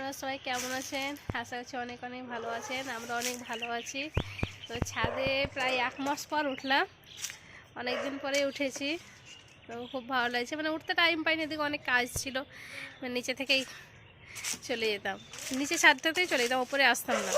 আপনারা সবাই কেমন আছেন? আশা করছি অনেক অনেক ভালো আছেন, আমরা অনেক ভালো আছি। তো ছাদে প্রায় এক মাস পর উঠলাম অনেক দিন পরে উঠেছি। তো খুব ভালো লাগছে মানে উঠতে টাইম পাইনি, এদিকে অনেক কাজ ছিল। মানে নিচে থেকেই চলে যেতাম। নিচে ছাদটাতেই চলে যেতাম উপরে আসতাম না।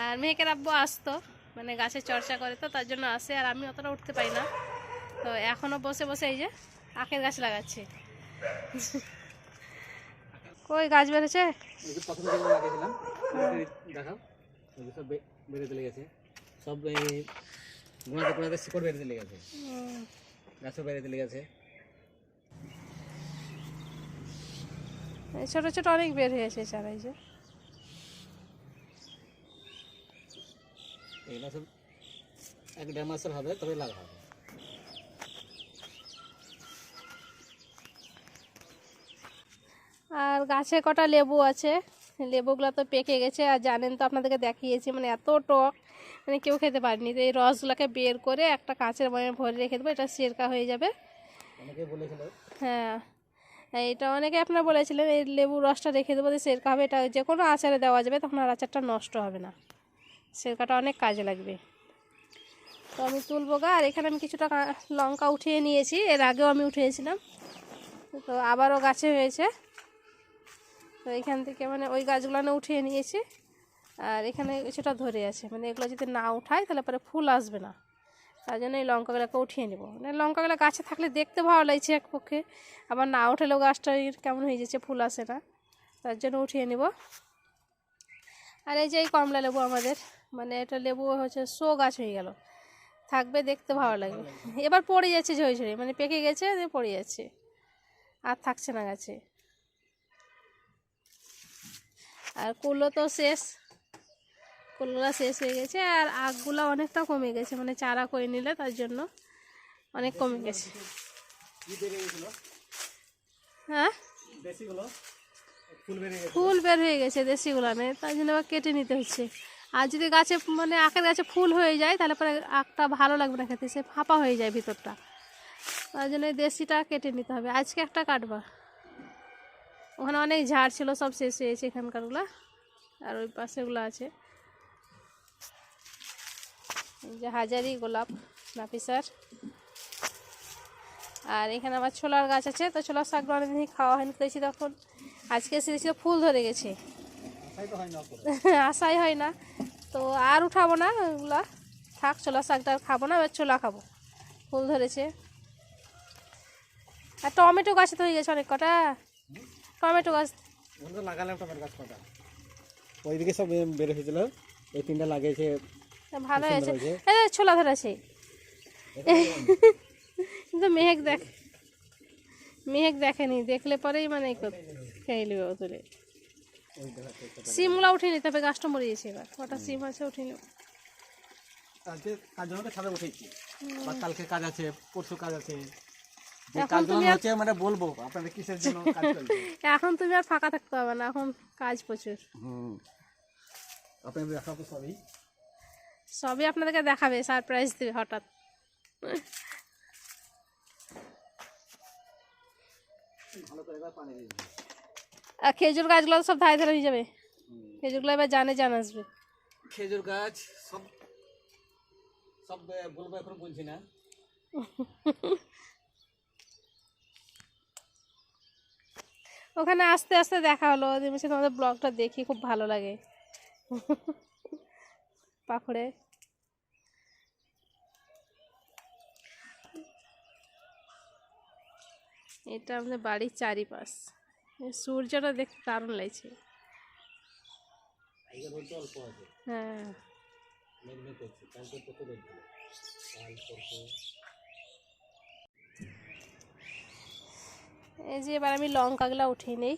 আর মেয়েকের আব্বু আসতো মানে গাছের চর্চা করে তো, তার জন্য আসে, আর আমি অতটা উঠতে পারি না। তো এখনও বসে বসে এই যে আখের গাছ লাগাচ্ছি। কই গাছ বেড়েছে? দেখাও। সব বেড়ে চলে গেছে সব গোড়াতে গোড়াতে শিকড় বেড়ে চলে গেছে গাছও বেড়ে চলে গেছে ছোট ছোট অনেক বের হয়েছে চারা এই যে। এগুলো সব এক দেড় মাসের হবে তবে লাগা আর গাছে কটা লেবু আছে? লেবুগুলো তো পেকে গেছে আর জানেন তো আপনাদেরকে দেখিয়েছি মানে এত টক মানে কেউ খেতে পারেনি। তো এই রসগুলোকে বের করে একটা কাঁচের বয়ে ভরে রেখে দেবো এটা সেরকা হয়ে যাবে। হ্যাঁ এটা অনেকে আপনারা বলেছিলেন এই লেবুর রসটা রেখে দেবো যে সেরকা হবে এটা যে কোনো আচারে দেওয়া যাবে তখন আর আচারটা নষ্ট হবে না। সেরকাটা অনেক কাজে লাগবে। তো আমি তুলবো গা আর এখানে আমি কিছুটা লঙ্কা উঠিয়ে নিয়েছি এর আগেও আমি উঠিয়েছিলাম। তো আবারও গাছে হয়েছে। তো এখান থেকে মানে ওই গাছগুলো উঠিয়ে নিয়েছি। আর এখানে কিছুটা ধরে আছে। মানে এগুলো যদি না উঠায় তাহলে পরে ফুল আসবে না। তার জন্য এই লঙ্কাগুলোকে উঠিয়ে নেব। মানে লঙ্কাগুলো গাছে থাকলে দেখতে ভালো লাগছে এক পক্ষে। আবার না উঠালেও গাছটা কেমন হয়ে যাচ্ছে ফুল আসে না। তার জন্য উঠিয়ে নেব। আর এই যে এই কমলা লেবু আমাদের মানে এটা লেবু হচ্ছে শো গাছ হয়ে গেল। থাকবে দেখতে ভালো লাগবে। এবার পড়ে যাচ্ছে ঝরে ঝরে মানে পেকে গেছে পড়ে যাচ্ছে। আর থাকছে না গাছে। আর কুলো তো শেষ। কুলোটা শেষ হয়ে গেছে আর আগগুলো অনেকটা কমে গেছে মানে চারা করে নিলে তার জন্য অনেক কমে গেছে। হ্যাঁ? ফুল বের হয়ে গেছে দেশিগুলো নেই তার জন্য আবার কেটে নিতে হচ্ছে। আর যদি গাছে মানে আখের গাছে ফুল হয়ে যায়, তাহলে পরে আখটা ভালো লাগবে না খেতে, সে ফাঁপা হয়ে যায় ভিতরটা। তার জন্য দেশিটা কেটে নিতে হবে। আজকে একটা কাটবা। ওখানে অনেক ঝাড় ছিল, সব শেষ হয়েছে এখানকারগুলো। আর ওই পাশেগুলো আছে। যে হাজারি গোলাপ নাফিসার আর এখানে আবার ছোলার গাছ আছে, তো ছোলার শাকগুলো অনেকদিন খাওয়া হয়নি দেখছি তখন। আজকে এসে দেখছি ফুল ধরে গেছে। আশাই হয় না। তো আর উঠাবো না ওগুলা। থাক ছোলা শাকটা আর খাব না, এবার ছোলা খাব। ফুল ধরেছে। আর টমেটো গাছে তো হয়ে গেছে অনেক কটা। টমেটো গাছ। লাগালাম টমেটো গাছ কটা? ওইদিকে সব বেড়ে হয়েছিল। এই তিনটা লাগিয়েছে। ভালো হয়েছে। এই ছোলা ধরেছে কিন্তু মেহেক দেখ। মেহেক দেখেনি। দেখলে পরেই মানে খেয়ে নেবে ও তুলে উঠিয়ে নিতে হবে গাছটা মরিয়েছে এবার। কটা সিম আছে আজকে কাজ জন্য ছাদে উঠেছি। কালকে কাজ আছে পরশু কাজ আছে। এখন তুমি আর- হচ্ছে মানে বলব আপনাদের কিসের জন্য কাজ চলছে? এখন তুমি আর ফাঁকা থাকতে হবে না এখন কাজ প্রচুর। হুম। আপনাদের দেখাবো সবই? সবই আপনাদেরকে দেখাবে সারপ্রাইজ দেবে হঠাৎ। আর খেজুর গাছগুলো সব ধারে ধারে হয়ে যাবে। খেজুরগুলো এবার জানে জান আসবে। খেজুর গাছ সব সব বলব এখন বলছি না। ওখানে আস্তে আস্তে দেখা হলো জিনিসে তোমাদের ব্লগটা দেখি খুব ভালো লাগে। পাখড়ে এটা আমাদের বাড়ির চারিপাশ। সূর্যটা দেখতে দারুণ লাগছে। হ্যাঁ মেঘ মেঘ করছে কালকে কত রোদ ছিল কাল পরশু এই যে এবার আমি লঙ্কাগুলো উঠিয়ে নেই।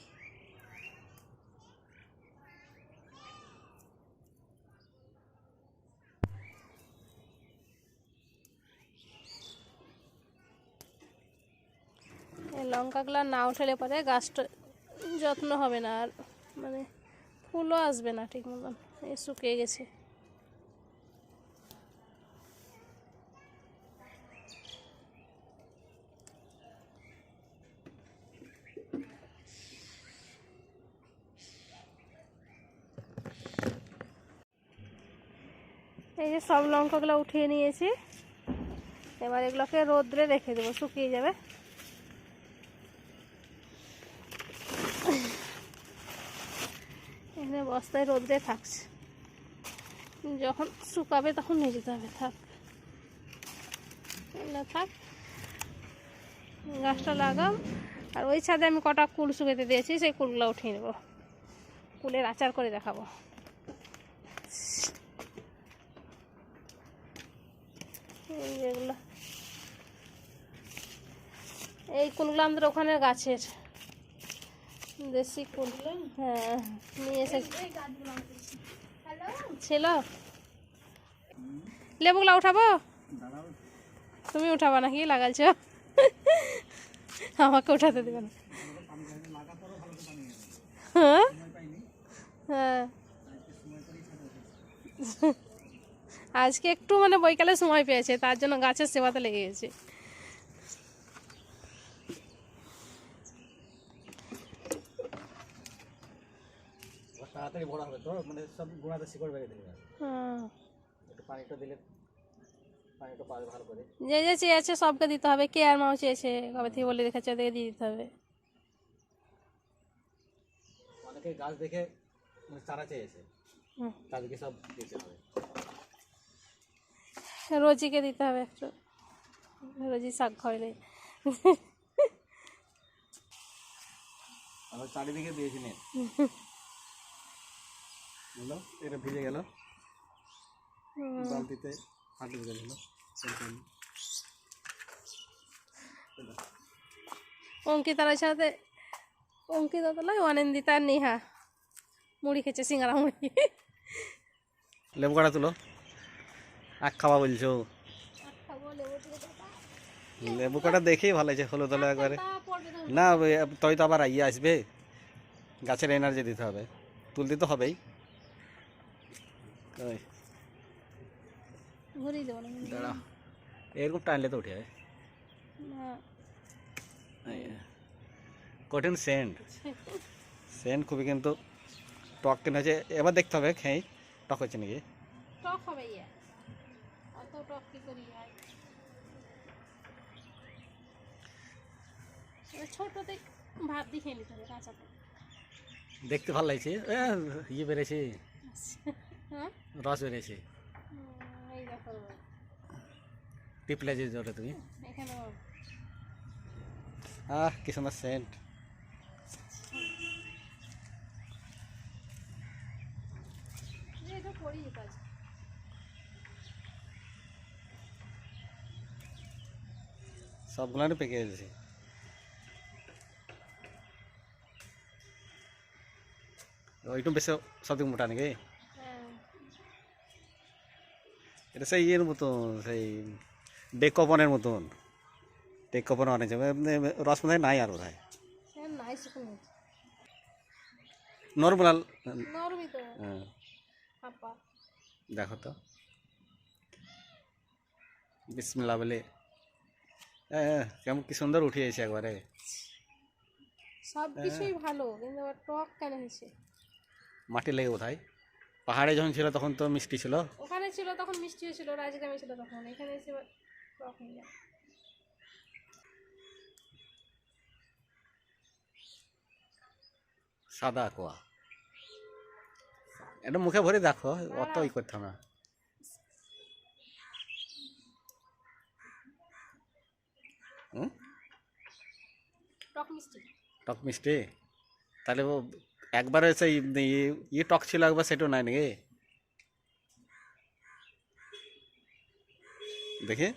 লঙ্কাগুলো না উঠালে পরে গাছটা যত্ন হবে না আর মানে ফুলও আসবে না ঠিক মতন। এই শুকিয়ে গেছে। এই যে সব লঙ্কাগুলো উঠিয়ে নিয়েছি। এবার এগুলোকে রোদ্রে রেখে দেবো, শুকিয়ে যাবে। এখানে বস্তায় রোদ্রে থাকছে। যখন শুকাবে তখন নিয়ে যেতে হবে, থাক। থাক। গাছটা লাগাম আর ওই ছাদে আমি কটা কুল শুকাতে দিয়েছি, সেই কুলগুলো উঠিয়ে নেব। কুলের আচার করে দেখাবো। এই এই কুলগুলো আমাদের ওখানে গাছের। দেশি কুল। হ্যাঁ নিয়ে এসেছি ছিল? লেবুগুলো উঠাবো? তুমি উঠাবা নাকি? লাগাইছ আমাকে উঠাতে দেবে না। হ্যাঁ? হ্যাঁ। আজকে একটু মানে বৈকালে সময় পেয়েছে তার জন্য গাছের সেবাতে লেগে গেছে। তাড়াতাড়ি বড় হবে তো মানে সব গোড়াতে শিকড় বেরিয়ে দেবে। হ্যাঁ। একটু পানিটা দিলে পানিটা পাবে ভালো করে। যে যে চেয়েছে সবকে দিতে হবে কে আর মাও চেয়েছে কবে থেকে বলে রেখেছে ওদেরকে দিয়ে দিতে হবে। অনেকে গাছ দেখে মানে চারা চেয়েছে তাদেরকে সব দিতে হবে। রোজিকে দিতে হবে একটু। রোজি শাক খাওয়াইলে আবার চারিদিকে দিয়েছি নে এটা ভিজে গেল। বালতিতে ফাটে গেল অঙ্কিতার সাথে অঙ্কিতা তো নয় অনিন্দিতা আর নেহা। মুড়ি খেয়েছে সিঙ্গারা মুড়ি। লেবু কাটা তুলো। আখ খাওয়া বলছো? লেবু কাটা দেখেই ভালো আছে হলুদ হলো একবারে। না তই তো আবার ইয়ে আসবে। গাছের এনার্জি দিতে হবে। তুলতে তো হবেই। এরকম টানলে তো উঠে যাবে। কঠিন সেন্ট সেন্ট খুবই কিন্তু টক কেন হচ্ছে এবার দেখতে হবে খেয়ে টক হচ্ছে নাকি? টক হবে টক কি করি ছোটতে ভাত দিয়ে খেয়ে নিতে হবে কাঁচাতে দেখতে ভালো লাগছে। ইয়ে বেড়েছে। হ্যাঁ? রস বেড়েছে। টিপলে যে ওটা তুমি। আহ কি সুন্দর সেন্ট করি কাজ। সবগুলো পেকে গেছে ওইটু বেশি সবথেকে মোটা নাকি হ্যাঁ এটা সেই ইয়ের মতন সেই ডেকোপনের মতন ডেকোপন অনেক রস বোধ নাই আর বোধ হয় সে নাই শুকুন নর্মাল নরমি তো হ্যাঁ, আপা দেখো তো বিসমিল্লা বলে হ্যাঁ কেমন কি সুন্দর উঠিয়েছে একবারে। সব কিছুই ভালো কিন্তু টক কেন হয়েছে? মাটি লেগে বোধ হয় পাহাড়ে যখন ছিল তখন তো মিষ্টি ছিল। ওখানে ছিল তখন মিষ্টি হয়েছিল রাজগ্রামে ছিল তখন এখানে এসে টক হয়ে যায় সাদা কোয়া। এটা মুখে ভরে দেখো অত ই করতাম না। টক মিষ্টি। টক মিষ্টি? তাহলে ও একবারে সেই ইয়ে- ইয়ে টক ছিল একবার সেটাও নাই নাকি? দেখি।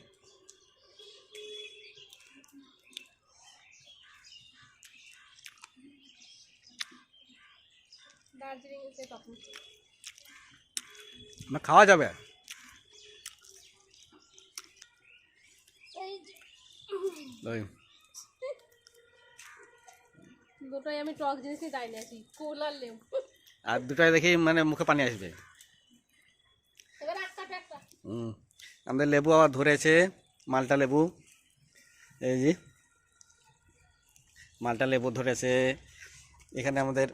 দার্জিলিং এসে টক মিষ্টি। না খাওয়া যাবে এই যে ওই দুটোই আমি টক জিনিসই দাইনি আছি কোল আর লেবু। আর দুটাই দেখি মানে মুখে পানি আসবে। হুম। আমাদের লেবু আবার ধরেছে মালটা লেবু। এই যে মালটা লেবু ধরেছে। এখানে আমাদের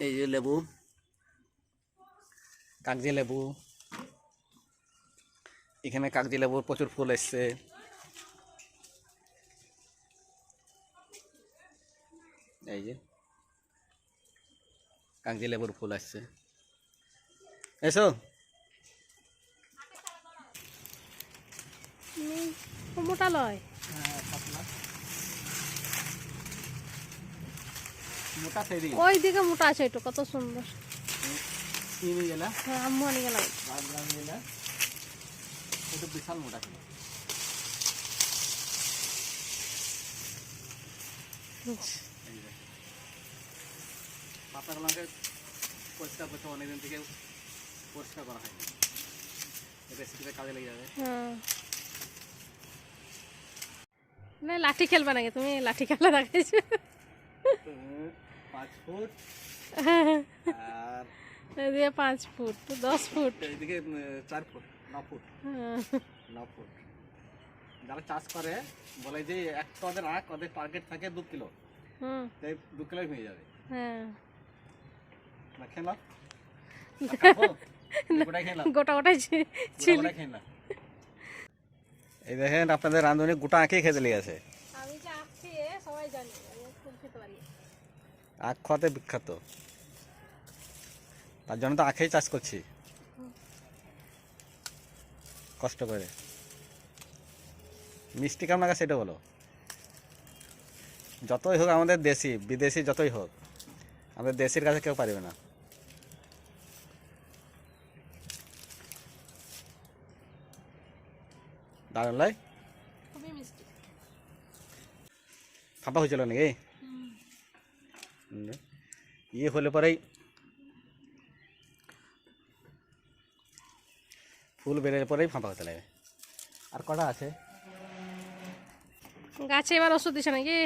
এই যে লেবু কাগজি লেবু। এখানে কাগজি লেবুর প্রচুর ফুল এসছে। এই যে কাগজি লেবুর ফুল আসছে। এসো। মোটা লয়। মোটা ওই দিকে মোটা আছে একটু কত সুন্দর। হ্যাঁ আম্মু আনি গেলাম এটা বিশাল মোটা ছিল। পরিষ্কার করতে অনেকদিন থেকে পরিষ্কার করা হয়নি। কাজে লেগে যাবে। হ্যাঁ। না লাঠি খেলবে নাকি? তুমি লাঠি খেলা পাঁচ ফুট আর পাঁচ ফুট দশ ফুট। এইদিকে চার ফুট ন ফুট। হ্যাঁ। ন ফুট। যারা চাষ করে বলে যে একটা ওদের আখ ওদের টার্গেট থাকে দু কিলো। তাই দু কিলোই হয়ে যাবে। হ্যাঁ। না গোটা ছিল। এই দেখেন আপনাদের রাঁধুনি গোটা আঁকেই খেতে লেগেছে আমি যে আঁকছি সবাই জানি আমি খুব খেতে পারি আখ খাওয়াতে বিখ্যাত। তার জন্য তো আখেই চাষ করছি। কষ্ট করে। মিষ্টি কেমন লাগে সেটা বলো। যতই হোক আমাদের দেশি বিদেশি যতই হোক আমাদের দেশির কাছে কেউ পারবে না। দারুণ লাই। ফাঁপা হয়েছিল নাকি? ইয়ে হলে পরেই ফুল বেরোলে পরেই ফাঁপা হতে লাগে আর কটা আছে? গাছে এবার ওষুধ দিছে নাকি?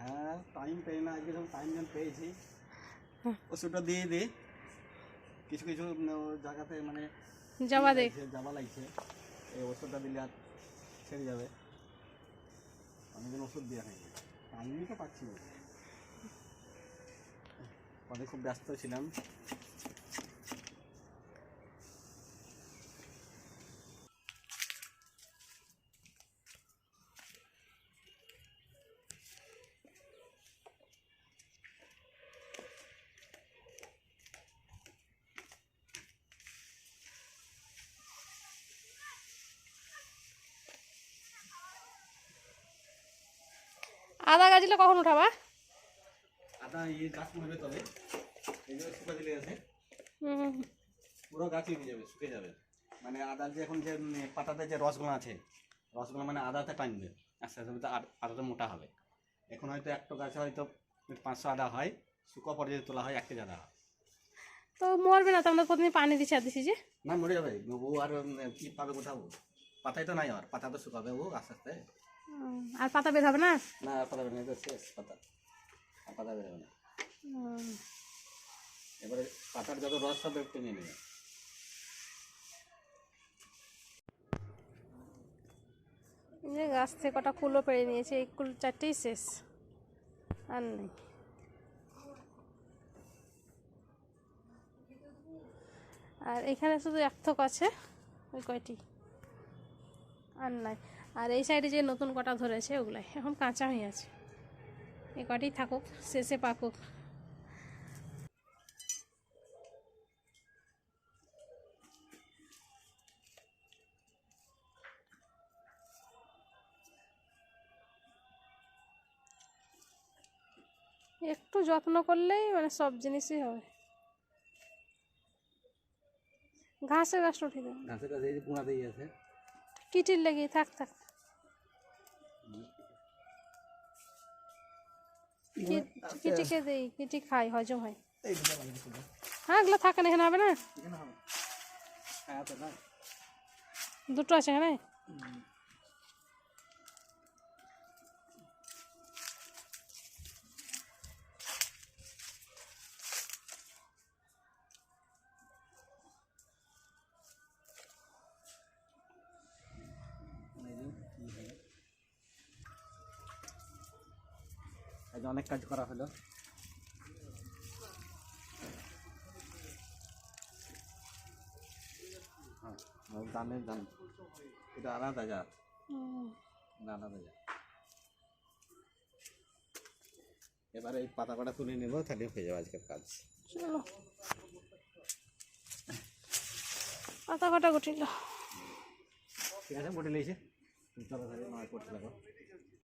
হ্যাঁ টাইম পেয়ে না আজকে টাইম যেন পেয়েছি। ওষুধটা দিয়ে দিই। কিছু কিছু ও জায়গাতে মানে দেখ লাগছে, জাবা লাগছে। এই ওষুধটা দিলে আর ছেড়ে যাবে। অনেকদিন ওষুধ দেওয়া হয়নি। টাইমই তো পাচ্ছি না। অনেক খুব ব্যস্ত ছিলাম। গাছগুলো কখন উঠাবা? আদা ইয়ে গাছ মরবে তবে। এই যে শুকা দিলে আছে পুরো গাছই হয়ে যাবে শুকে যাবে। মানে আদার যে এখন যে পাতাতে যে রসগুলো আছে রসগুলো মানে আদাতে টানবে। আস্তে আস্তে তো আদ- আদাটা মোটা হবে। এখন হয়তো একটা গাছে হয়তো পাঁচশো আদা হয় শুকো পরে যদি তোলা হয় এক কেজি আদা। হয় তো মরবে না তোমরা প্রতিদিন পানি দিচ্ছি আর দিছি যে? না মরে যাবে। ও আর কি পাবে কোথাও পাতাই তো নাই আর পাতা তো শুকাবে ও আস্তে আস্তে। আর পাতা বের হবে না? না পাতা বেরোবে না, শেষ পাতা। আর পাতা বেরোবে না। এবারে পাতার যত রস সব টেনে নেবে। এই যে গাছ থেকে কটা কুলো পেড়ে নিয়েছে এই কুল চারটেই শেষ। আর নেই। আর এখানে শুধু এক থোক আছে ওই কয়টি? আর নাই। আর এই সাইডে যে নতুন কটা ধরেছে ওগুলাই এখন কাঁচা হয়ে আছে। এই কটি থাকুক শেষে পাকুক। একটু যত্ন করলেই মানে সব জিনিসই হবে। ঘাসে গাছটা উঠে দেবে এই যে আছে। কিটির লেগে থাক থাক। কিটিকে দেই কিটি খাই হজম হয়। হ্যাঁ এগুলো থাকে না এখানে হবে না? হ্যাঁ না দুটো আছে এখানে? আজ অনেক কাজ করা হলো। দামের দাম। এটা আলাদা জাত আলাদা জাত এবারে এই পাতা কটা তুলে নেব তাহলে হয়ে যাবে আজকের কাজ। চলো। পাতা কাটা গুটিল ঠিক আছে বটে লেগেছে চলো তাহলে নয় করতে লাগো।